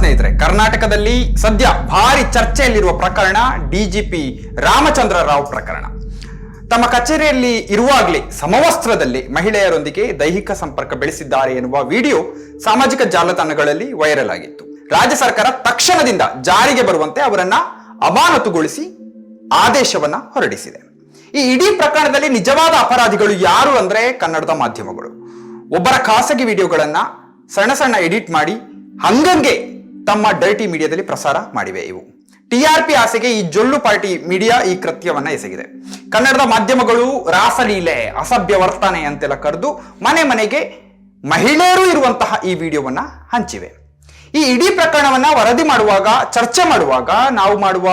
ಸ್ನೇಹಿತರೆ, ಕರ್ನಾಟಕದಲ್ಲಿ ಸದ್ಯ ಭಾರಿ ಚರ್ಚೆಯಲ್ಲಿರುವ ಪ್ರಕರಣ ಡಿಜಿಪಿ ರಾಮಚಂದ್ರ ರಾವ್ ಪ್ರಕರಣ. ತಮ್ಮ ಕಚೇರಿಯಲ್ಲಿ ಇರುವಾಗಲೇ ಸಮವಸ್ತ್ರದಲ್ಲಿ ಮಹಿಳೆಯರೊಂದಿಗೆ ದೈಹಿಕ ಸಂಪರ್ಕ ಬೆಳೆಸಿದ್ದಾರೆ ಎನ್ನುವ ವಿಡಿಯೋ ಸಾಮಾಜಿಕ ಜಾಲತಾಣಗಳಲ್ಲಿ ವೈರಲ್ ಆಗಿತ್ತು. ರಾಜ್ಯ ಸರ್ಕಾರ ತಕ್ಷಣದಿಂದ ಜಾರಿಗೆ ಬರುವಂತೆ ಅವರನ್ನ ಅಮಾನತುಗೊಳಿಸಿ ಆದೇಶವನ್ನ ಹೊರಡಿಸಿದೆ. ಈ ಇಡೀ ಪ್ರಕರಣದಲ್ಲಿ ನಿಜವಾದ ಅಪರಾಧಿಗಳು ಯಾರು ಅಂದ್ರೆ ಕನ್ನಡದ ಮಾಧ್ಯಮಗಳು. ಒಬ್ಬರ ಖಾಸಗಿ ವಿಡಿಯೋಗಳನ್ನ ಸಣ್ಣ ಸಣ್ಣ ಎಡಿಟ್ ಮಾಡಿ ಹಂಗಂಗೆ ತಮ್ಮ ಡೈಟಿ ಮೀಡಿಯಾದಲ್ಲಿ ಪ್ರಸಾರ ಮಾಡಿವೆ ಇವು. ಟಿಆರ್ಪಿ ಆಸೆಗೆ ಈ ಜೊಲ್ಲು ಪಾರ್ಟಿ ಮೀಡಿಯಾ ಈ ಕೃತ್ಯವನ್ನ ಎಸಗಿದೆ. ಕನ್ನಡದ ಮಾಧ್ಯಮಗಳು ರಾಸಲೀಲೆ, ಅಸಭ್ಯ ವರ್ತನೆ ಅಂತೆಲ್ಲ ಕರೆದು ಮನೆ ಮನೆಗೆ ಮಹಿಳೆಯರು ಇರುವಂತಹ ಈ ವಿಡಿಯೋವನ್ನ ಹಂಚಿವೆ. ಈ ಇಡೀ ಪ್ರಕರಣವನ್ನ ವರದಿ ಮಾಡುವಾಗ, ಚರ್ಚೆ ಮಾಡುವಾಗ ನಾವು ಮಾಡುವ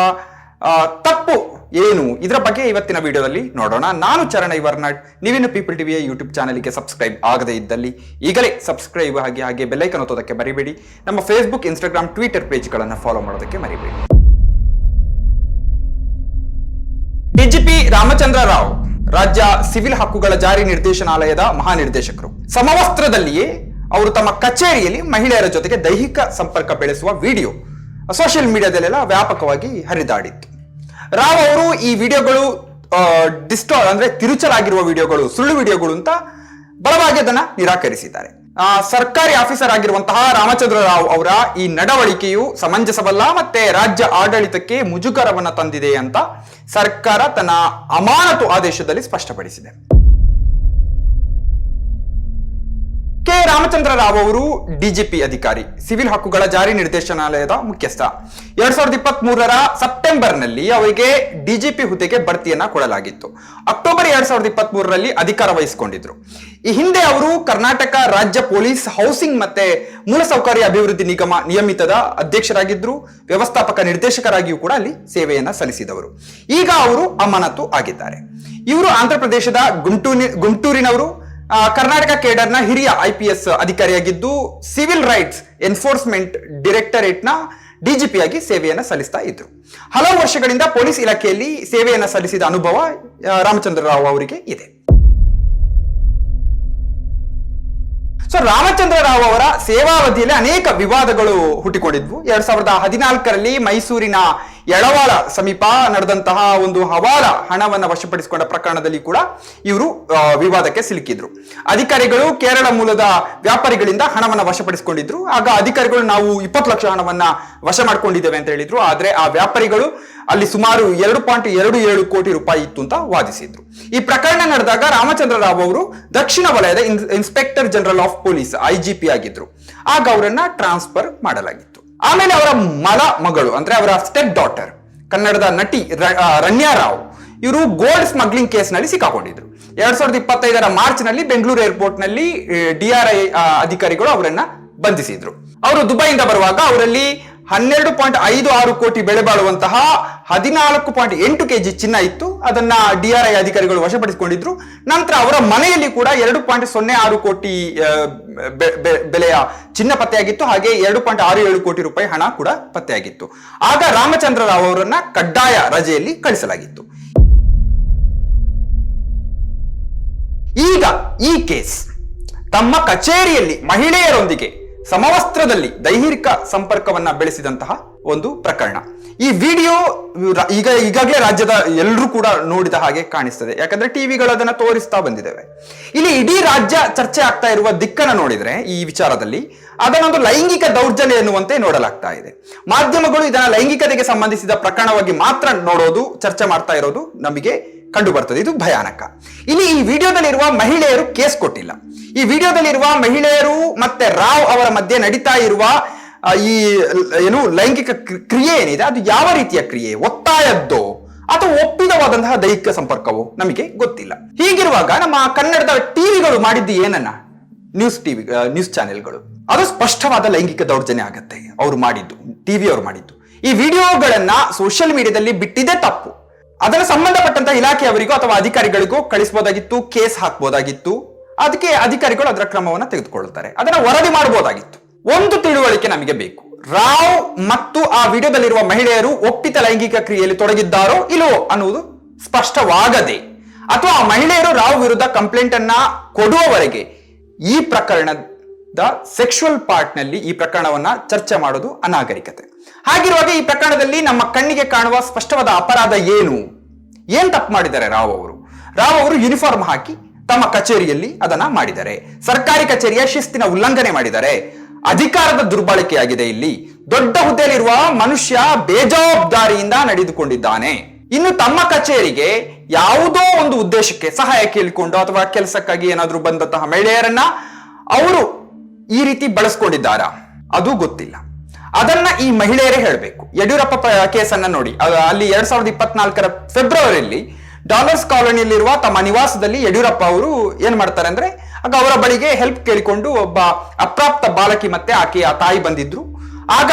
ತಪ್ಪು ಏನು? ಇದರ ಬಗ್ಗೆ ಇವತ್ತಿನ ವಿಡಿಯೋದಲ್ಲಿ ನೋಡೋಣ. ನಾನು ಚರಣ ಇವರ್ನಾಡ್. ನೀವಿನ ಪೀಪಲ್ ಟಿವಿಯ ಯೂಟ್ಯೂಬ್ ಚಾನಲ್ಗೆ ಸಬ್ಸ್ಕ್ರೈಬ್ ಆಗದೇ ಇದ್ದಲ್ಲಿ ಈಗಲೇ ಸಬ್ಸ್ಕ್ರೈಬ್ ಆಗಿ ಹಾಗೆ ಬೆಲ್ಲೈಕನ್ ಒತ್ತೋದಕ್ಕೆ ಮರಿಬೇಡಿ. ನಮ್ಮ ಫೇಸ್ಬುಕ್ ಇನ್ಸ್ಟಾಗ್ರಾಮ್ ಟ್ವಿಟರ್ ಪೇಜ್ಗಳನ್ನು ಫಾಲೋ ಮಾಡೋದಕ್ಕೆ ಮರಿಬೇಡಿ. ಡಿಜಿಪಿ ರಾಮಚಂದ್ರ ರಾವ್, ರಾಜ್ಯ ಸಿವಿಲ್ ಹಕ್ಕುಗಳ ಜಾರಿ ನಿರ್ದೇಶನಾಲಯದ ಮಹಾನಿರ್ದೇಶಕರು. ಸಮವಸ್ತ್ರದಲ್ಲಿಯೇ ಅವರು ತಮ್ಮ ಕಚೇರಿಯಲ್ಲಿ ಮಹಿಳೆಯರ ಜೊತೆಗೆ ದೈಹಿಕ ಸಂಪರ್ಕ ಬೆಳೆಸುವ ವಿಡಿಯೋ. ಸೋಷಿಯಲ್ ಮೀಡಿಯಾದಲ್ಲೆಲ್ಲ ವ್ಯಾಪಕವಾಗಿ ಹರಿದಾಡಿತ್ತು. ರಾವ್ ಅವರು ಈ ವಿಡಿಯೋಗಳು ಡಿಸ್ಟೋ ಅಂದ್ರೆ ತಿರುಚಲಾಗಿರುವ ವಿಡಿಯೋಗಳು ಸುಳ್ಳು ವಿಡಿಯೋಗಳು ಅಂತ ಬಲವಾಗಿ ಅದನ್ನ ನಿರಾಕರಿಸಿದ್ದಾರೆ. ಆ, ಸರ್ಕಾರಿ ಆಫೀಸರ್ ಆಗಿರುವಂತಹ ರಾಮಚಂದ್ರ ರಾವ್ ಅವರ ಈ ನಡವಳಿಕೆಯು ಸಮಂಜಸವಲ್ಲ ಮತ್ತೆ ರಾಜ್ಯ ಆಡಳಿತಕ್ಕೆ ಮುಜುಗರವನ್ನು ತಂದಿದೆ ಅಂತ ಸರ್ಕಾರ ತನ್ನ ಅಮಾನತು ಆದೇಶದಲ್ಲಿ ಸ್ಪಷ್ಟಪಡಿಸಿದೆ. ಕೆ. ರಾಮಚಂದ್ರ ರಾವ್ ಅವರು ಡಿಜಿಪಿ ಅಧಿಕಾರಿ, ಸಿವಿಲ್ ಹಕ್ಕುಗಳ ಜಾರಿ ನಿರ್ದೇಶನಾಲಯದ ಮುಖ್ಯಸ್ಥ. ಎರಡ್ ಸಾವಿರದ ಇಪ್ಪತ್ತ್ ಮೂರರ ಸೆಪ್ಟೆಂಬರ್ನಲ್ಲಿ ಅವರಿಗೆ ಡಿಜಿಪಿ ಹುದ್ದೆಗೆ ಬಡ್ತಿಯನ್ನ ಕೊಡಲಾಗಿತ್ತು. ಅಕ್ಟೋಬರ್ ಎರಡ್ ಸಾವಿರದ ಇಪ್ಪತ್ತ್ ಮೂರರಲ್ಲಿ ಅಧಿಕಾರ ವಹಿಸಿಕೊಂಡಿದ್ರು. ಈ ಹಿಂದೆ ಅವರು ಕರ್ನಾಟಕ ರಾಜ್ಯ ಪೊಲೀಸ್ ಹೌಸಿಂಗ್ ಮತ್ತೆ ಮೂಲಸೌಕರ್ಯ ಅಭಿವೃದ್ಧಿ ನಿಗಮ ನಿಯಮಿತದ ಅಧ್ಯಕ್ಷರಾಗಿದ್ರು. ವ್ಯವಸ್ಥಾಪಕ ನಿರ್ದೇಶಕರಾಗಿಯೂ ಕೂಡ ಅಲ್ಲಿ ಸೇವೆಯನ್ನ ಸಲ್ಲಿಸಿದವರು. ಈಗ ಅವರು ಅಮಾನತು ಆಗಿದ್ದಾರೆ. ಇವರು ಆಂಧ್ರ ಪ್ರದೇಶದ ಗುಂಟೂರಿ ಗುಂಟೂರಿನವರು. ಕರ್ನಾಟಕ ಕೇಡರ್ನ ಹಿರಿಯ ಐ ಪಿ ಎಸ್ ಅಧಿಕಾರಿಯಾಗಿದ್ದು ಸಿವಿಲ್ ರೈಟ್ಸ್ ಎನ್ಫೋರ್ಸ್ಮೆಂಟ್ ಡಿರೆಕ್ಟರೇಟ್ನ ಆಗಿ ಸೇವೆಯನ್ನು ಸಲ್ಲಿಸ್ತಾ ಇದ್ರು. ಹಲವು ವರ್ಷಗಳಿಂದ ಪೊಲೀಸ್ ಇಲಾಖೆಯಲ್ಲಿ ಸೇವೆಯನ್ನು ಸಲ್ಲಿಸಿದ ಅನುಭವ ರಾಮಚಂದ್ರ ರಾವ್ ಅವರಿಗೆ ಇದೆ. ಸೊ ರಾಮಚಂದ್ರ ರಾವ್ ಅವರ ಸೇವಾವಧಿಯಲ್ಲಿ ಅನೇಕ ವಿವಾದಗಳು ಹುಟ್ಟಿಕೊಂಡಿದ್ವು. ಎರಡ್ ಸಾವಿರದ ಹದಿನಾಲ್ಕರಲ್ಲಿ ಮೈಸೂರಿನ ಯಳವಾಳ ಸಮೀಪ ನಡೆದಂತಹ ಒಂದು ಹವಾಲ ಹಣವನ್ನ ವಶಪಡಿಸಿಕೊಂಡ ಪ್ರಕರಣದಲ್ಲಿ ಕೂಡ ಇವರು ವಿವಾದಕ್ಕೆ ಸಿಲುಕಿದ್ರು. ಅಧಿಕಾರಿಗಳು ಕೇರಳ ಮೂಲದ ವ್ಯಾಪಾರಿಗಳಿಂದ ಹಣವನ್ನ ವಶಪಡಿಸಿಕೊಂಡಿದ್ರು. ಆಗ ಅಧಿಕಾರಿಗಳು ನಾವು ಇಪ್ಪತ್ತು ಲಕ್ಷ ಹಣವನ್ನ ವಶ ಮಾಡ್ಕೊಂಡಿದ್ದೇವೆ ಅಂತ ಹೇಳಿದ್ರು. ಆದ್ರೆ ಆ ವ್ಯಾಪಾರಿಗಳು ಅಲ್ಲಿ ಸುಮಾರು ಎರಡು ಪಾಯಿಂಟ್ ಎರಡು ಏಳು ಕೋಟಿ ರೂಪಾಯಿ ಇತ್ತು ಅಂತ ವಾದಿಸಿದ್ರು. ಈ ಪ್ರಕರಣ ನಡೆದಾಗ ರಾಮಚಂದ್ರ ರಾವ್ ಅವರು ದಕ್ಷಿಣ ವಲಯದ in- inspector general of police IGP ಆಗಿದ್ರು. ಆಗ ಅವರನ್ನ ಟ್ರಾನ್ಸ್ಫರ್ ಮಾಡಲಾಗಿತ್ತು. ಆಮೇಲೆ ಅವರ ಮಲ ಮಗಳು, ಅಂದ್ರೆ ಅವರ ಸ್ಟೆಪ್ ಡಾಟರ್ ಕನ್ನಡದ ನಟಿ ರಣ್ಯಾ ರಾವ್, ಇವರು ಗೋಲ್ಡ್ ಸ್ಮಗ್ಲಿಂಗ್ ಕೇಸ್ನಲ್ಲಿ ಸಿಕ್ಕಾಕೊಂಡಿದ್ರು. ಎರಡ್ ಸಾವಿರದ ಇಪ್ಪತ್ತೈದರ ಮಾರ್ಚ್ನಲ್ಲಿ ಬೆಂಗಳೂರು ಏರ್ಪೋರ್ಟ್ನಲ್ಲಿ ಡಿಆರ್ಐ ಅಧಿಕಾರಿಗಳು ಅವರನ್ನ ಬಂಧಿಸಿದ್ರು. ಅವರು ದುಬೈಯಿಂದ ಬರುವಾಗ ಅವರಲ್ಲಿ ಹನ್ನೆರಡು ಪಾಯಿಂಟ್ ಐದು ಆರು ಕೋಟಿ ಬೆಲೆ ಬಾಳುವಂತಹ ಹದಿನಾಲ್ಕು ಪಾಯಿಂಟ್ ಎಂಟು ಕೆಜಿ ಚಿನ್ನ ಇತ್ತು. ಅದನ್ನ ಡಿಆರ್ಐ ಅಧಿಕಾರಿಗಳು ವಶಪಡಿಸಿಕೊಂಡಿದ್ರು. ನಂತರ ಅವರ ಮನೆಯಲ್ಲಿ ಕೂಡ ಎರಡು ಪಾಯಿಂಟ್ ಸೊನ್ನೆ ಆರು ಕೋಟಿ ಬೆಲೆಯ ಚಿನ್ನ ಪತ್ತೆಯಾಗಿತ್ತು. ಹಾಗೆ ಎರಡು ಪಾಯಿಂಟ್ ಆರು ಏಳು ಕೋಟಿ ರೂಪಾಯಿ ಹಣ ಕೂಡ ಪತ್ತೆಯಾಗಿತ್ತು. ಆಗ ರಾಮಚಂದ್ರ ರಾವ್ ಅವರನ್ನ ಕಡ್ಡಾಯ ರಜೆಯಲ್ಲಿ ಕಳಿಸಲಾಗಿತ್ತು. ಈಗ ಈ ಕೇಸ್ ತಮ್ಮ ಕಚೇರಿಯಲ್ಲಿ ಮಹಿಳೆಯರೊಂದಿಗೆ ಸಮವಸ್ತ್ರದಲ್ಲಿ ದೈಹಿಕ ಸಂಪರ್ಕವನ್ನ ಬೆಳೆಸಿದಂತಹ ಒಂದು ಪ್ರಕರಣ. ಈ ವಿಡಿಯೋ ಈಗ, ಈಗಾಗಲೇ ರಾಜ್ಯದ ಎಲ್ಲರೂ ಕೂಡ ನೋಡಿದ ಹಾಗೆ ಕಾಣಿಸ್ತದೆ. ಯಾಕಂದ್ರೆ ಟಿವಿಗಳು ಅದನ್ನ ತೋರಿಸ್ತಾ ಬಂದಿದ್ದೇವೆ. ಇಲ್ಲಿ ಇಡೀ ರಾಜ್ಯ ಚರ್ಚೆ ಆಗ್ತಾ ಇರುವ ದಿಕ್ಕನ್ನ ನೋಡಿದ್ರೆ ಈ ವಿಚಾರದಲ್ಲಿ ಅದನ್ನೊಂದು ಲೈಂಗಿಕ ದೌರ್ಜನ್ಯ ಎನ್ನುವಂತೆ ನೋಡಲಾಗ್ತಾ ಇದೆ. ಮಾಧ್ಯಮಗಳು ಇದನ್ನ ಲೈಂಗಿಕತೆಗೆ ಸಂಬಂಧಿಸಿದ ಪ್ರಕರಣವಾಗಿ ಮಾತ್ರ ನೋಡೋದು, ಚರ್ಚೆ ಮಾಡ್ತಾ ಇರೋದು ನಮಗೆ ಕಂಡು ಬರ್ತದೆ ಇದು ಭಯಾನಕ. ಇಲ್ಲಿ ಈ ವಿಡಿಯೋದಲ್ಲಿರುವ ಮಹಿಳೆಯರು ಕೇಸ್ ಕೊಟ್ಟಿಲ್ಲ. ಈ ವಿಡಿಯೋದಲ್ಲಿರುವ ಮಹಿಳೆಯರು ಮತ್ತೆ ರಾವ್ ಅವರ ಮಧ್ಯೆ ನಡೀತಾ ಇರುವ ಈ, ಏನು, ಲೈಂಗಿಕ ಕ್ರಿ- ಕ್ರಿಯೆ ಏನಿದೆ, ಅದು ಯಾವ ರೀತಿಯ ಕ್ರಿಯೆ? ಒತ್ತಾಯದ್ದೋ ಅಥವಾ ಒಪ್ಪಿದವಾದಂತಹ ದೈಹಿಕ ಸಂಪರ್ಕವೋ? ನಮಗೆ ಗೊತ್ತಿಲ್ಲ. ಹೀಗಿರುವಾಗ ನಮ್ಮ ಕನ್ನಡದ ಟಿವಿಗಳು ಮಾಡಿದ್ದು ಏನನ್ನ? ನ್ಯೂಸ್ ಟಿವಿ ನ್ಯೂಸ್ ಚಾನೆಲ್ಗಳು. ಅದು ಸ್ಪಷ್ಟವಾದ ಲೈಂಗಿಕ ದೌರ್ಜನ್ಯ ಆಗತ್ತೆ. ಅವ್ರು ಮಾಡಿದ್ದು, ಟಿವಿ ಅವ್ರು ಮಾಡಿದ್ದು. ಈ ವಿಡಿಯೋಗಳನ್ನ ಸೋಷಿಯಲ್ ಮೀಡಿಯಾದಲ್ಲಿ ಬಿಟ್ಟಿದ್ದೇ ತಪ್ಪು. ಅದರ ಸಂಬಂಧಪಟ್ಟಂತ ಇಲಾಖೆಯವರಿಗೂ ಅಥವಾ ಅಧಿಕಾರಿಗಳಿಗೂ ಕಳಿಸಬಹುದಾಗಿತ್ತು ಕೇಸ್ ಹಾಕಬಹುದಾಗಿತ್ತು ಅದಕ್ಕೆ ಅಧಿಕಾರಿಗಳು ಅದರ ಕ್ರಮವನ್ನು ತೆಗೆದುಕೊಳ್ಳುತ್ತಾರೆ. ಅದನ್ನ ವರದಿ ಮಾಡಬಹುದಾಗಿತ್ತು. ಒಂದು ತಿಳುವಳಿಕೆ ನಮಗೆ ಬೇಕು. ರಾವ್ ಮತ್ತು ಆ ವಿಡಿಯೋದಲ್ಲಿರುವ ಮಹಿಳೆಯರು ಒಪ್ಪಿತ ಲೈಂಗಿಕ ಕ್ರಿಯೆಯಲ್ಲಿ ತೊಡಗಿದ್ದಾರೋ ಇಲ್ಲವೋ ಅನ್ನುವುದು ಸ್ಪಷ್ಟವಾಗದೆ, ಅಥವಾ ಆ ಮಹಿಳೆಯರು ರಾವ್ ವಿರುದ್ಧ ಕಂಪ್ಲೇಂಟ್ ಅನ್ನ ಕೊಡುವವರೆಗೆ ಈ ಪ್ರಕರಣ ದ ಸೆಕ್ಷುವಲ್ ಪಾರ್ಟ್ನಲ್ಲಿ ಈ ಪ್ರಕರಣವನ್ನ ಚರ್ಚೆ ಮಾಡೋದು ಅನಾಗರಿಕತೆ. ಹಾಗಿರುವಾಗ ಈ ಪ್ರಕರಣದಲ್ಲಿ ನಮ್ಮ ಕಣ್ಣಿಗೆ ಕಾಣುವ ಸ್ಪಷ್ಟವಾದ ಅಪರಾಧ ಏನು? ಏನ್ ತಪ್ಪು ಮಾಡಿದ್ದಾರೆ ರಾವ್ ಅವರು? ರಾವ್ ಅವರು ಯೂನಿಫಾರ್ಮ್ ಹಾಕಿ ತಮ್ಮ ಕಚೇರಿಯಲ್ಲಿ ಅದನ್ನ ಮಾಡಿದ್ದಾರೆ. ಸರ್ಕಾರಿ ಕಚೇರಿಯ ಶಿಸ್ತಿನ ಉಲ್ಲಂಘನೆ ಮಾಡಿದ್ದಾರೆ. ಅಧಿಕಾರದ ದುರ್ಬಳಕೆಯಾಗಿದೆ ಇಲ್ಲಿ. ದೊಡ್ಡ ಹುದ್ದೆಯಲ್ಲಿರುವ ಮನುಷ್ಯ ಬೇಜವಾಬ್ದಾರಿಯಿಂದ ನಡೆದುಕೊಂಡಿದ್ದಾನೆ. ಇನ್ನು ತಮ್ಮ ಕಚೇರಿಗೆ ಯಾವುದೋ ಒಂದು ಉದ್ದೇಶಕ್ಕೆ ಸಹಾಯ ಕೇಳಿಕೊಂಡು ಅಥವಾ ಕೆಲಸಕ್ಕಾಗಿ ಏನಾದರೂ ಬಂದಂತಹ ಮಹಿಳೆಯರನ್ನ ಅವರು ಈ ರೀತಿ ಬಳಸ್ಕೊಂಡಿದ್ದಾರಾ? ಅದು ಗೊತ್ತಿಲ್ಲ. ಅದನ್ನ ಈ ಮಹಿಳೆಯರೇ ಹೇಳಬೇಕು. ಯಡಿಯೂರಪ್ಪ ಕೇಸನ್ನ ನೋಡಿ. ಅಲ್ಲಿ ಎರಡ್ ಸಾವಿರದ ಇಪ್ಪತ್ನಾಲ್ಕರ ಫೆಬ್ರವರಿಯಲ್ಲಿ ಡಾಲರ್ಸ್ ಕಾಲೋನಿಯಲ್ಲಿರುವ ತಮ್ಮ ನಿವಾಸದಲ್ಲಿ ಯಡಿಯೂರಪ್ಪ ಅವರು ಏನ್ ಮಾಡ್ತಾರೆ ಅಂದ್ರೆ, ಆಗ ಅವರ ಬಳಿಗೆ ಹೆಲ್ಪ್ ಕೇಳಿಕೊಂಡು ಒಬ್ಬ ಅಪ್ರಾಪ್ತ ಬಾಲಕಿ ಮತ್ತೆ ಆಕೆಯ ತಾಯಿ ಬಂದಿದ್ರು. ಆಗ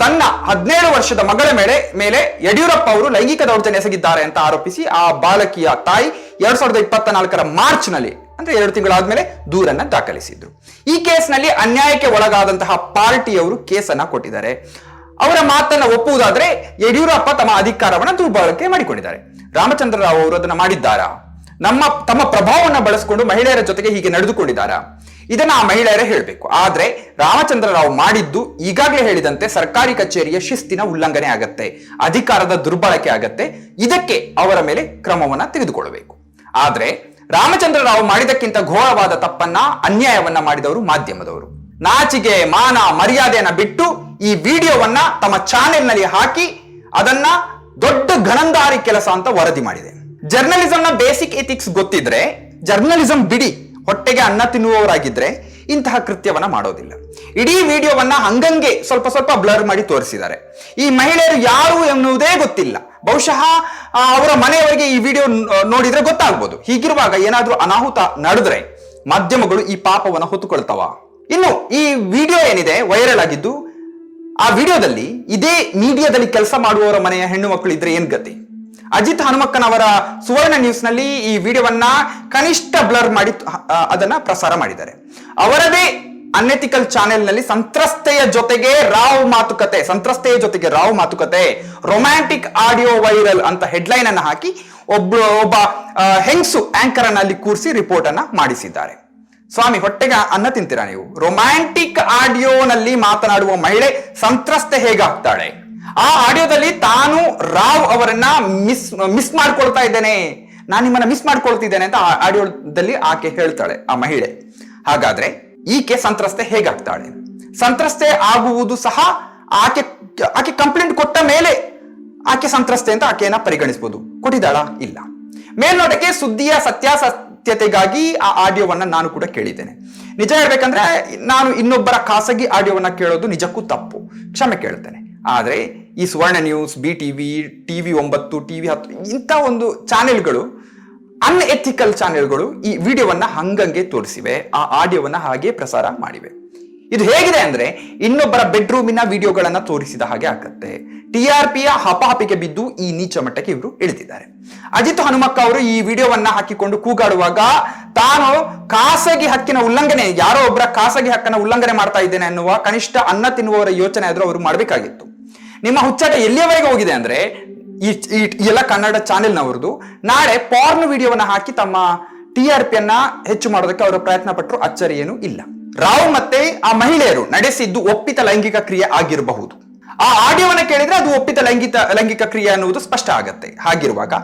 ತನ್ನ ಹದಿನೇಳು ವರ್ಷದ ಮಗಳ ಮೇಲೆ ಮೇಲೆ ಯಡಿಯೂರಪ್ಪ ಅವರು ಲೈಂಗಿಕ ದೌರ್ಜನ್ಯ ಎಸಗಿದ್ದಾರೆ ಅಂತ ಆರೋಪಿಸಿ ಆ ಬಾಲಕಿಯ ತಾಯಿ ಎರಡ್ ಸಾವಿರದ ಇಪ್ಪತ್ತ ನಾಲ್ಕರ ಮಾರ್ಚ್ನಲ್ಲಿ ಅಂದ್ರೆ ಎರಡು ತಿಂಗಳಾದ್ಮೇಲೆ ದೂರನ್ನ ದಾಖಲಿಸಿದ್ರು. ಈ ಕೇಸ್ನಲ್ಲಿ ಅನ್ಯಾಯಕ್ಕೆ ಒಳಗಾದಂತಹ ಪಾರ್ಟಿಯವರು ಕೇಸನ್ನ ಕೊಟ್ಟಿದ್ದಾರೆ. ಅವರ ಮಾತನ್ನ ಒಪ್ಪುವುದಾದ್ರೆ ಯಡಿಯೂರಪ್ಪ ತಮ್ಮ ಅಧಿಕಾರವನ್ನ ದುರ್ಬಳಕೆ ಮಾಡಿಕೊಂಡಿದ್ದಾರೆ. ರಾಮಚಂದ್ರ ರಾವ್ ಅವರು ಅದನ್ನ ಮಾಡಿದ್ದಾರಾ? ನಮ್ಮ, ತಮ್ಮ ಪ್ರಭಾವವನ್ನ ಬಳಸಿಕೊಂಡು ಮಹಿಳೆಯರ ಜೊತೆಗೆ ಹೀಗೆ ನಡೆದುಕೊಂಡಿದ್ದಾರಾ? ಇದನ್ನ ಆ ಮಹಿಳೆಯರೇ ಹೇಳಬೇಕು. ಆದ್ರೆ ರಾಮಚಂದ್ರ ರಾವ್ ಮಾಡಿದ್ದು ಈಗಾಗಲೇ ಹೇಳಿದಂತೆ ಸರ್ಕಾರಿ ಕಚೇರಿಯ ಶಿಸ್ತಿನ ಉಲ್ಲಂಘನೆ ಆಗತ್ತೆ, ಅಧಿಕಾರದ ದುರ್ಬಳಕೆ ಆಗತ್ತೆ, ಇದಕ್ಕೆ ಅವರ ಮೇಲೆ ಕ್ರಮವನ್ನ ತೆಗೆದುಕೊಳ್ಳಬೇಕು. ಆದ್ರೆ ರಾಮಚಂದ್ರ ರಾವ್ ಮಾಡಿದಕ್ಕಿಂತ ಘೋರವಾದ ತಪ್ಪನ್ನ, ಅನ್ಯಾಯವನ್ನ ಮಾಡಿದವರು ಮಾಧ್ಯಮದವರು. ನಾಚಿಗೆ ಮಾನ, ಮರ್ಯಾದೆಯನ್ನ ಬಿಟ್ಟು ಈ ವಿಡಿಯೋವನ್ನ ತಮ್ಮ ಚಾನೆಲ್ನಲ್ಲಿ ಹಾಕಿ ಅದನ್ನ ದೊಡ್ಡ ಘನಂದಾರಿ ಕೆಲಸ ಅಂತ ವರದಿ ಮಾಡಿದೆ. ಜರ್ನಲಿಸಂನ ಬೇಸಿಕ್ ಎಥಿಕ್ಸ್ ಗೊತ್ತಿದ್ರೆ ಜರ್ನಲಿಸಂ ಬಿಡಿ. ಹೊಟ್ಟೆಗೆ ಅನ್ನ ತಿನ್ನುವವರಾಗಿದ್ರೆ ಇಂತಹ ಕೃತ್ಯವನ್ನ ಮಾಡೋದಿಲ್ಲ. ಇಡೀ ವಿಡಿಯೋವನ್ನ ಹಂಗಂಗೆ ಸ್ವಲ್ಪ ಸ್ವಲ್ಪ ಬ್ಲರ್ ಮಾಡಿ ತೋರಿಸಿದ್ದಾರೆ. ಈ ಮಹಿಳೆಯರು ಯಾರು ಎನ್ನುವುದೇ ಗೊತ್ತಿಲ್ಲ. ಬಹುಶಃ ಅವರ ಮನೆಯವರಿಗೆ ಈ ವಿಡಿಯೋ ನೋಡಿದ್ರೆ ಗೊತ್ತಾಗ್ಬೋದು. ಹೀಗಿರುವಾಗ ಏನಾದ್ರೂ ಅನಾಹುತ ನಡೆದ್ರೆ ಮಾಧ್ಯಮಗಳು ಈ ಪಾಪವನ್ನು ಹೊತ್ತುಕೊಳ್ತಾವ? ಇನ್ನು ಈ ವಿಡಿಯೋ ಏನಿದೆ, ವೈರಲ್ ಆಗಿದ್ದು, ಆ ವಿಡಿಯೋದಲ್ಲಿ ಇದೇ ಮೀಡಿಯಾದಲ್ಲಿ ಕೆಲಸ ಮಾಡುವವರ ಮನೆಯ ಹೆಣ್ಣು ಮಕ್ಕಳು ಇದ್ರೆ ಏನ್ ಗತಿ? ಅಜಿತ್ ಹನುಮಕ್ಕನವರ ಸುವರ್ಣ ನ್ಯೂಸ್ನಲ್ಲಿ ಈ ವಿಡಿಯೋವನ್ನ ಕನಿಷ್ಠ ಬ್ಲರ್ ಮಾಡಿ ಅದನ್ನ ಪ್ರಸಾರ ಮಾಡಿದ್ದಾರೆ. ಅವರದೇ ಅನ್ಎಥಿಕಲ್ ಚಾನೆಲ್ನಲ್ಲಿ ಸಂತ್ರಸ್ತೆಯ ಜೊತೆಗೆ ರಾವ್ ಮಾತುಕತೆ, ಸಂತ್ರಸ್ತೆಯ ಜೊತೆಗೆ ರಾವ್ ಮಾತುಕತೆ ರೊಮ್ಯಾಂಟಿಕ್ ಆಡಿಯೋ ವೈರಲ್ ಅಂತ ಹೆಡ್ಲೈನ್ ಅನ್ನು ಹಾಕಿ ಒಬ್ಬ ಒಬ್ಬ ಹೆಂಗ್ಸು ಆಂಕರ್ ಅಲ್ಲಿ ಕೂರಿಸಿ ರಿಪೋರ್ಟ್ ಅನ್ನ ಮಾಡಿಸಿದ್ದಾರೆ. ಸ್ವಾಮಿ, ಹೊಟ್ಟೆಗೆ ಅನ್ನ ತಿಂತೀರಾ ನೀವು? ರೊಮ್ಯಾಂಟಿಕ್ ಆಡಿಯೋನಲ್ಲಿ ಮಾತನಾಡುವ ಮಹಿಳೆ ಸಂತ್ರಸ್ತೆ ಹೇಗಾಗ್ತಾಳೆ? ಆ ಆಡಿಯೋದಲ್ಲಿ ತಾನು ರಾವ್ ಅವರನ್ನ ಮಿಸ್ ಮಿಸ್ ಮಾಡ್ಕೊಳ್ತಾ ಇದ್ದೇನೆ. ನಾನು ನಿಮ್ಮನ್ನ ಮಿಸ್ ಮಾಡ್ಕೊಳ್ತಿದ್ದೇನೆ ಅಂತ ಆಡಿಯೋದಲ್ಲಿ ಆಕೆ ಹೇಳ್ತಾಳೆ ಆ ಮಹಿಳೆ. ಹಾಗಾದ್ರೆ ಈಕೆ ಸಂತ್ರಸ್ತೆ ಹೇಗಾಗ್ತಾಳೆ? ಸಂತ್ರಸ್ತೆ ಆಗುವುದು ಸಹ ಆಕೆ ಆಕೆ ಕಂಪ್ಲೇಂಟ್ ಕೊಟ್ಟ ಮೇಲೆ ಆಕೆ ಸಂತ್ರಸ್ತೆ ಅಂತ ಆಕೆಯನ್ನ ಪರಿಗಣಿಸಬಹುದು ಕೊಟ್ಟಿದ್ದಾಳ? ಇಲ್ಲ. ಮೇಲ್ನೋಟಕ್ಕೆ ಸುದ್ದಿಯ ಸತ್ಯಾಸತ್ಯತೆಗಾಗಿ ಆ ಆಡಿಯೋವನ್ನ ನಾನು ಕೂಡ ಕೇಳಿದ್ದೇನೆ. ನಿಜ ಹೇಳ್ಬೇಕಂದ್ರೆ ನಾನು ಇನ್ನೊಬ್ಬರ ಖಾಸಗಿ ಆಡಿಯೋವನ್ನ ಕೇಳೋದು ನಿಜಕ್ಕೂ ತಪ್ಪು. ಕ್ಷಮೆ ಕೇಳ್ತೇನೆ ಆದ್ರೆ ಈ Suvarna news B TV TV ಒಂಬತ್ತು ಟಿವಿ ಹತ್ತು ಇಂಥ ಒಂದು ಚಾನೆಲ್ಗಳು ಅನ್ಎಥಿಕಲ್ ಚಾನೆಲ್ಗಳು ಈ ವಿಡಿಯೋವನ್ನು ಹಂಗಂಗೆ ತೋರಿಸಿವೆ, ಆ ಆಡಿಯೋವನ್ನ ಹಾಗೆ ಪ್ರಸಾರ ಮಾಡಿವೆ. ಇದು ಹೇಗಿದೆ ಅಂದರೆ ಇನ್ನೊಬ್ಬರ ಬೆಡ್ರೂಮಿನ ವಿಡಿಯೋಗಳನ್ನು ತೋರಿಸಿದ ಹಾಗೆ ಆಗುತ್ತೆ. ಟಿ ಆರ್ ಪಿಯ ಹಪಾಪಿಗೆ ಬಿದ್ದು ಈ ನೀಚ ಮಟ್ಟಕ್ಕೆ ಇವರು ಇಳಿದಿದ್ದಾರೆ. ಅಜಿತ್ ಹನುಮಕ್ಕ ಅವರು ಈ ವಿಡಿಯೋವನ್ನ ಹಾಕಿಕೊಂಡು ಕೂಗಾಡುವಾಗ, ತಾನು ಖಾಸಗಿ ಹಕ್ಕಿನ ಉಲ್ಲಂಘನೆ, ಯಾರೋ ಒಬ್ಬರ ಖಾಸಗಿ ಹಕ್ಕನ್ನ ಉಲ್ಲಂಘನೆ ಮಾಡ್ತಾ ಇದ್ದೇನೆ ಅನ್ನುವ ಕನಿಷ್ಠ ಅನ್ನ ತಿನ್ನುವವರ ಯೋಚನೆ ಆದರೂ ಅವರು ಮಾಡಬೇಕಾಗಿತ್ತು. ನಿಮ್ಮ ಹುಚ್ಚಾಟ ಎಲ್ಲಿಯವರೆಗೆ ಹೋಗಿದೆ ಅಂದ್ರೆ ಈ ಎಲ್ಲ ಕನ್ನಡ ಚಾನೆಲ್ನವ್ರದ್ದು ನಾಳೆ ಪಾರ್ನ್ ವಿಡಿಯೋವನ್ನ ಹಾಕಿ ತಮ್ಮ ಟಿ ಆರ್ ಪಿಯನ್ನ ಹೆಚ್ಚು ಮಾಡೋದಕ್ಕೆ ಅವರು ಪ್ರಯತ್ನ ಪಟ್ಟರು ಏನು ಇಲ್ಲ. ರಾವ್ ಮತ್ತೆ ಆ ಮಹಿಳೆಯರು ನಡೆಸಿದ್ದು ಒಪ್ಪಿತ ಲೈಂಗಿಕ ಕ್ರಿಯೆ ಆಗಿರಬಹುದು. ಆ ಆಡಿಯೋವನ್ನ ಕೇಳಿದ್ರೆ ಅದು ಒಪ್ಪಿತ ಲೈಂಗಿಕ ಲೈಂಗಿಕ ಕ್ರಿಯೆ ಅನ್ನುವುದು ಸ್ಪಷ್ಟ ಆಗತ್ತೆ. ಹಾಗಿರುವಾಗ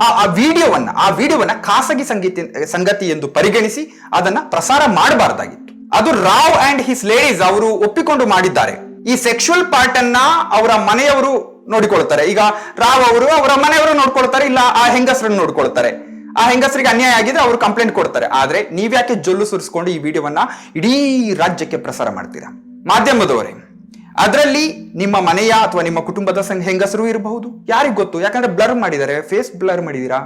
ಆ ಆ ವಿಡಿಯೋವನ್ನ ಆ ವಿಡಿಯೋವನ್ನ ಖಾಸಗಿ ಸಂಗೀತ, ಸಂಗತಿ ಎಂದು ಪರಿಗಣಿಸಿ ಅದನ್ನ ಪ್ರಸಾರ ಮಾಡಬಾರ್ದಾಗಿತ್ತು. ಅದು ರಾವ್ ಅಂಡ್ ಹಿಸ್ ಲೇಡೀಸ್ ಅವರು ಒಪ್ಪಿಕೊಂಡು ಮಾಡಿದ್ದಾರೆ. ಈ ಸೆಕ್ಷುವಲ್ ಪಾರ್ಟ್ ಅನ್ನ ಅವರ ಮನೆಯವರು ನೋಡಿಕೊಳ್ತಾರೆ ಈಗ ರಾವ್ ಅವರು ಅವರ ಮನೆಯವರು ನೋಡ್ಕೊಳ್ತಾರೆ ಇಲ್ಲ ಆ ಹೆಂಗಸರನ್ನು ನೋಡ್ಕೊಳ್ತಾರೆ ಆ ಹೆಂಗಸರಿಗೆ ಅನ್ಯಾಯ ಆಗಿದ್ರೆ ಅವರು ಕಂಪ್ಲೇಂಟ್ ಕೊಡ್ತಾರೆ. ಆದ್ರೆ ನೀವ್ಯಾಕೆ ಜೊಲ್ಲು ಸುರಿಸ್ಕೊಂಡು ಈ ವಿಡಿಯೋವನ್ನ ಇಡೀ ರಾಜ್ಯಕ್ಕೆ ಪ್ರಸಾರ ಮಾಡ್ತೀರಾ? ಮಾಧ್ಯಮದವರೇ, ಅದರಲ್ಲಿ ನಿಮ್ಮ ಮನೆಯ ಅಥವಾ ನಿಮ್ಮ ಕುಟುಂಬದ ಹೆಂಗಸರು ಇರಬಹುದು? ಯಾರಿಗ್ ಗೊತ್ತು? ಯಾಕಂದ್ರೆ ಬ್ಲರ್ ಮಾಡಿದ್ದಾರೆ ಫೇಸ್ ಬ್ಲರ್ ಮಾಡಿದೀರಾ?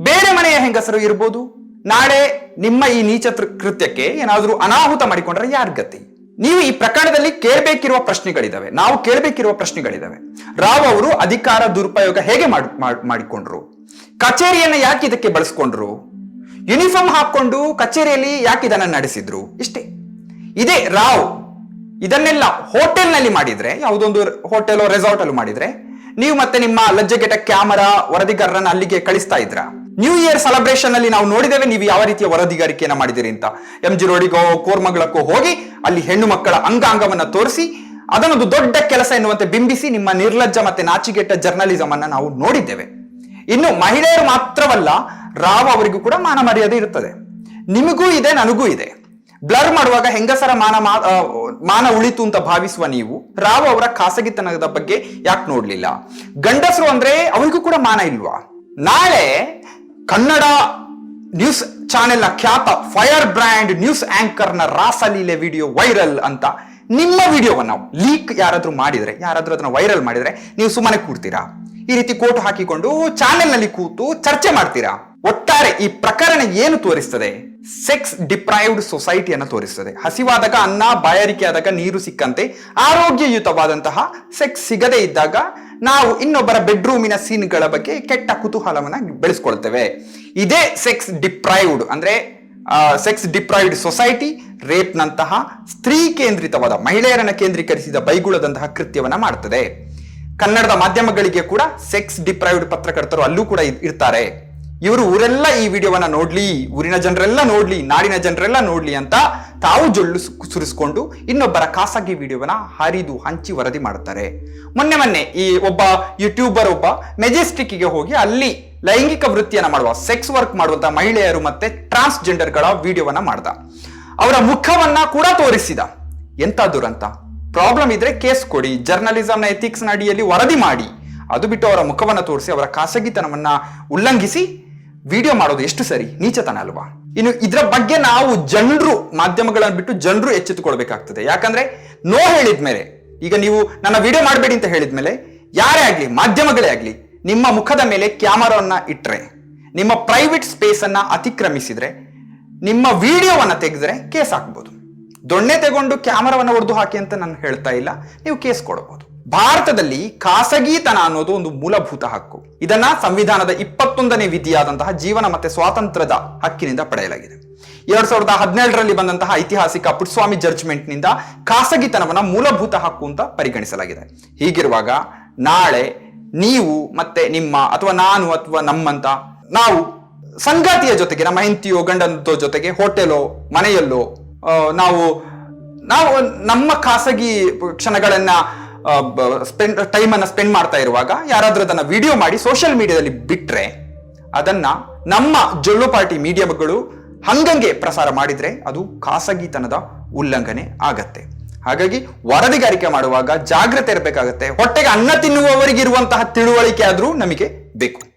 ಬೇರೆ ಮನೆಯ ಹೆಂಗಸರು ಇರಬಹುದು ನಾಳೆ ನಿಮ್ಮ ಈ ನೀಚ ಕೃತ್ಯಕ್ಕೆ ಏನಾದ್ರೂ ಅನಾಹುತ ಮಾಡಿಕೊಂಡ್ರೆ ಯಾರ ಗತಿ? ನೀವು ಈ ಪ್ರಕರಣದಲ್ಲಿ ಕೇಳಬೇಕಿರುವ ಪ್ರಶ್ನೆಗಳಿದಾವೆ. ನಾವು ಕೇಳಬೇಕಿರುವ ಪ್ರಶ್ನೆಗಳಿದಾವೆ. ರಾವ್ ಅವರು ಅಧಿಕಾರ ದುರುಪಯೋಗ ಹೇಗೆ ಮಾಡ್- ಮಾಡ್- ಮಾಡಿಕೊಂಡ್ರು? ಕಚೇರಿಯನ್ನ ಯಾಕೆ ಇದಕ್ಕೆ ಬಳಸ್ಕೊಂಡ್ರು? ಯೂನಿಫಾರ್ಮ್ ಹಾಕೊಂಡು ಕಚೇರಿಯಲ್ಲಿ ಯಾಕೆ ಇದನ್ನು ನಡೆಸಿದ್ರು? ಇಷ್ಟೇ. ಇದೇ ರಾವ್ ಇದನ್ನೆಲ್ಲ ಹೋಟೆಲ್ನಲ್ಲಿ ಮಾಡಿದ್ರೆ, ಯಾವುದೊಂದು ಹೋಟೆಲ್ ರೆಸಾರ್ಟ್ ಅಲ್ಲಿ ಮಾಡಿದ್ರೆ, ನೀವು ಮತ್ತೆ ನಿಮ್ಮ ಲಜ್ಜೆಗೆಟ ಕ್ಯಾಮರಾ ವರದಿಗಾರರನ್ನ ಅಲ್ಲಿಗೆ ಕಳಿಸ್ತಾ ಇದ್ರ? ನ್ಯೂ ಇಯರ್ ಸೆಲೆಬ್ರೇಷನ್ ಅಲ್ಲಿ ನಾವು ನೋಡಿದ್ದೇವೆ, ನೀವು ಯಾವ ರೀತಿಯ ವರದಿಗಾರಿಕೆಯನ್ನು ಮಾಡಿದಿರಿ ಅಂತ. ಎಂ ಜಿ ರೋಡಿಗೋ ಕೋರ್ಮಗಳಕ್ಕೋ ಹೋಗಿ, ಅಲ್ಲಿ ಹೆಣ್ಣು ಮಕ್ಕಳ ಅಂಗಾಂಗವನ್ನ ತೋರಿಸಿ, ಅದನ್ನೊಂದು ದೊಡ್ಡ ಕೆಲಸ ಎನ್ನುವಂತೆ ಬಿಂಬಿಸಿ ನಿಮ್ಮ ನಿರ್ಲಜ್ಜ ಮತ್ತೆ ನಾಚಿಗೆಟ್ಟ ಜರ್ನಲಿಸಂ ಅನ್ನ ನಾವು ನೋಡಿದ್ದೇವೆ. ಇನ್ನು ಮಹಿಳೆಯರು ಮಾತ್ರವಲ್ಲ, ರಾವ್ ಅವರಿಗೂ ಕೂಡ ಮಾನ ಮರ್ಯಾದೆ ಇರುತ್ತದೆ. ನಿಮಗೂ ಇದೆ, ನನಗೂ ಇದೆ. ಬ್ಲರ್ ಮಾಡುವಾಗ ಹೆಂಗಸರ ಮಾನ ಮಾನ ಉಳಿತು ಅಂತ ಭಾವಿಸುವ ನೀವು, ರಾವ್ ಅವರ ಖಾಸಗಿತನದ ಬಗ್ಗೆ ಯಾಕೆ ನೋಡ್ಲಿಲ್ಲ? ಗಂಡಸರು ಅಂದ್ರೆ ಅವರಿಗೂ ಕೂಡ ಮಾನ ಇಲ್ವಾ? ನಾಳೆ ಕನ್ನಡ ನ್ಯೂಸ್ ಚಾನೆಲ್ನ ಖ್ಯಾತ ಫೈರ್ ಬ್ರ್ಯಾಂಡ್ ನ್ಯೂಸ್ ಆಂಕರ್ನ ರಾಸಲೀಲೆ ವಿಡಿಯೋ ವೈರಲ್ ಅಂತ. ನಿಮ್ಮ ವಿಡಿಯೋವನ್ನ ಲೀಕ್ ಯಾರಾದ್ರೂ ಮಾಡಿದ್ರೆ, ಯಾರಾದ್ರೂ ಅದನ್ನ ವೈರಲ್ ಮಾಡಿದ್ರೆ ನೀವು ಸುಮ್ಮನೆ ಕೂಡ್ತೀರಾ? ಈ ರೀತಿ ಕೋಟ್ ಹಾಕಿಕೊಂಡು ಚಾನೆಲ್ನಲ್ಲಿ ಕೂತು ಚರ್ಚೆ ಮಾಡ್ತೀರಾ? ಒಟ್ಟಾರೆ ಈ ಪ್ರಕರಣ ಏನು ತೋರಿಸ್ತದೆ? ಸೆಕ್ಸ್ ಡಿಪ್ರೈವ್ಡ್ ಸೊಸೈಟಿಯನ್ನು ತೋರಿಸ್ತದೆ. ಹಸಿವಾದಾಗ ಅನ್ನ, ಬಾಯಾರಿಕೆ ಆದಾಗ ನೀರು ಸಿಕ್ಕಂತೆ, ಆರೋಗ್ಯಯುತವಾದಂತಹ ಸೆಕ್ಸ್ ಸಿಗದೇ ಇದ್ದಾಗ ನಾವು ಇನ್ನೊಬ್ಬರ ಬೆಡ್ರೂಮಿನ ಸೀನ್ಗಳ ಬಗ್ಗೆ ಕೆಟ್ಟ ಕುತೂಹಲವನ್ನ ಬೆಳೆಸ್ಕೊಳ್ತೇವೆ. ಇದೇ ಸೆಕ್ಸ್ ಡಿಪ್ರೈವ್ಡ್ ಅಂದ್ರೆ ಸೆಕ್ಸ್ ಡಿಪ್ರೈವ್ಡ್ ಸೊಸೈಟಿ ರೇಪ್ನಂತಹ ಸ್ತ್ರೀ ಕೇಂದ್ರಿತವಾದ ಮಹಿಳೆಯರನ್ನು ಕೇಂದ್ರೀಕರಿಸಿದ ಬೈಗುಳದಂತಹ ಕೃತ್ಯವನ್ನು ಮಾಡ್ತದೆ. ಕನ್ನಡದ ಮಾಧ್ಯಮಗಳಿಗೆ ಕೂಡ ಸೆಕ್ಸ್ ಡಿಪ್ರೈವ್ಡ್ ಪತ್ರಕರ್ತರು ಅಲ್ಲೂ ಕೂಡ ಇರ್ತಾರೆ. ಇವರು ಊರೆಲ್ಲ ಈ ವಿಡಿಯೋವನ್ನ ನೋಡ್ಲಿ, ಊರಿನ ಜನರೆಲ್ಲ ನೋಡ್ಲಿ, ನಾಡಿನ ಜನರೆಲ್ಲ ನೋಡ್ಲಿ ಅಂತ ತಾವು ಜೊಳ್ಳು ಸುರಿಸ್ಕೊಂಡು ಇನ್ನೊಬ್ಬರ ಖಾಸಗಿ ವಿಡಿಯೋವನ್ನ ಹರಿದು ಹಂಚಿ ವರದಿ ಮಾಡುತ್ತಾರೆ ಮೊನ್ನೆ ಮೊನ್ನೆ ಈ ಒಬ್ಬ ಯೂಟ್ಯೂಬರ್ ಒಬ್ಬ ಮೆಜೆಸ್ಟಿಕ್ಗೆ ಹೋಗಿ ಅಲ್ಲಿ ಲೈಂಗಿಕ ವೃತ್ತಿಯನ್ನ ಮಾಡುವ, ಸೆಕ್ಸ್ ವರ್ಕ್ ಮಾಡುವಂತ ಮಹಿಳೆಯರು ಮತ್ತೆ ಟ್ರಾನ್ಸ್ಜೆಂಡರ್ಗಳ ವಿಡಿಯೋವನ್ನ ಮಾಡ್ದ. ಅವರ ಮುಖವನ್ನ ಕೂಡ ತೋರಿಸಿದ. ಎಂತ ದುರಂತ? ಪ್ರಾಬ್ಲಮ್ ಇದ್ರೆ ಕೇಸ್ ಕೊಡಿ ಜರ್ನಲಿಸಂನ ಎಥಿಕ್ಸ್ ಅಡಿಯಲ್ಲಿ ವರದಿ ಮಾಡಿ. ಅದು ಬಿಟ್ಟು ಅವರ ಮುಖವನ್ನ ತೋರಿಸಿ ಅವರ ಖಾಸಗಿತನವನ್ನ ಉಲ್ಲಂಘಿಸಿ ವಿಡಿಯೋ ಮಾಡೋದು ಎಷ್ಟು ಸರಿ? ನೀಚತನ ಅಲ್ವಾ? ಇನ್ನು ಇದರ ಬಗ್ಗೆ ನಾವು ಜನರು, ಮಾಧ್ಯಮಗಳನ್ನು ಬಿಟ್ಟು ಜನರು ಎಚ್ಚೆತ್ತುಕೊಳ್ಬೇಕಾಗ್ತದೆ. ಯಾಕಂದ್ರೆ ನೋ ಹೇಳಿದ್ಮೇಲೆ, ಈಗ ನೀವು ನನ್ನ ವಿಡಿಯೋ ಮಾಡಬೇಡಿ ಅಂತ ಹೇಳಿದ್ಮೇಲೆ, ಯಾರೇ ಆಗಲಿ, ಮಾಧ್ಯಮಗಳೇ ಆಗಲಿ, ನಿಮ್ಮ ಮುಖದ ಮೇಲೆ ಕ್ಯಾಮರಾವನ್ನ ಇಟ್ಟರೆ ನಿಮ್ಮ ಪ್ರೈವೇಟ್ ಸ್ಪೇಸ್ ಅನ್ನ ಅತಿಕ್ರಮಿಸಿದ್ರೆ, ನಿಮ್ಮ ವಿಡಿಯೋವನ್ನ ತೆಗೆದ್ರೆ ಕೇಸ್ ಹಾಕ್ಬೋದು. ದೊಣ್ಣೆ ತಗೊಂಡು ಕ್ಯಾಮರಾವನ್ನು ಹೊಡೆದು ಹಾಕಿ ಅಂತ ನಾನು ಹೇಳ್ತಾ ಇಲ್ಲ. ನೀವು ಕೇಸ್ ಕೊಡಬಹುದು ಭಾರತದಲ್ಲಿ ಖಾಸಗಿತನ ಅನ್ನೋದು ಒಂದು ಮೂಲಭೂತ ಹಕ್ಕು. ಇದನ್ನ ಸಂವಿಧಾನದ ಇಪ್ಪತ್ತೊಂದನೇ ವಿಧಿಯಾದಂತಹ ಜೀವನ ಮತ್ತೆ ಸ್ವಾತಂತ್ರ್ಯದ ಹಕ್ಕಿನಿಂದ ಪಡೆಯಲಾಗಿದೆ. ಎರಡ್ ಸಾವಿರದ ಹದಿನೇಳರಲ್ಲಿ ಬಂದಂತಹ ಐತಿಹಾಸಿಕ ಪುಟ್ಸ್ವಾಮಿ ಜಡ್ಜ್ಮೆಂಟ್ನಿಂದ ಖಾಸಗಿತನವನ್ನ ಮೂಲಭೂತ ಹಕ್ಕು ಅಂತ ಪರಿಗಣಿಸಲಾಗಿದೆ. ಹೀಗಿರುವಾಗ ನಾಳೆ ನೀವು ಮತ್ತೆ ನಿಮ್ಮ ಅಥವಾ ನಾನು ಅಥವಾ ನಮ್ಮಂತ ನಾವು ಸಂಗಾತಿಯ ಜೊತೆಗೆ ನಮ್ಮ ಹೆಂಡತಿಯೋ ಗಂಡನದೋ ಜೊತೆಗೆ ಹೋಟೆಲೋ, ಮನೆಯಲ್ಲೋ ನಾವು ನಾವು ನಮ್ಮ ಖಾಸಗಿ ಕ್ಷಣಗಳನ್ನ ಸ್ಪೆಂಡ್ ಟೈಮ್ ಅನ್ನ ಸ್ಪೆಂಡ್ ಮಾಡ್ತಾ ಇರುವಾಗ ಯಾರಾದ್ರೂ ಅದನ್ನ ವಿಡಿಯೋ ಮಾಡಿ ಸೋಷಿಯಲ್ ಮೀಡಿಯಾದಲ್ಲಿ ಬಿಟ್ರೆ ಅದನ್ನ ನಮ್ಮ ಜೊಳ್ಳು ಪಾರ್ಟಿ ಮೀಡಿಯಾಗಳು ಹಂಗಂಗೆ ಪ್ರಸಾರ ಮಾಡಿದ್ರೆ ಅದು ಖಾಸಗಿತನದ ಉಲ್ಲಂಘನೆ ಆಗತ್ತೆ. ಹಾಗಾಗಿ ವರದಿಗಾರಿಕೆ ಮಾಡುವಾಗ ಜಾಗ್ರತೆ ಇರಬೇಕಾಗತ್ತೆ. ಹೊಟ್ಟೆಗೆ ಅನ್ನ ತಿನ್ನುವವರಿಗಿರುವಂತಹ ತಿಳುವಳಿಕೆ ಆದರೂ ನಮಗೆ ಬೇಕು.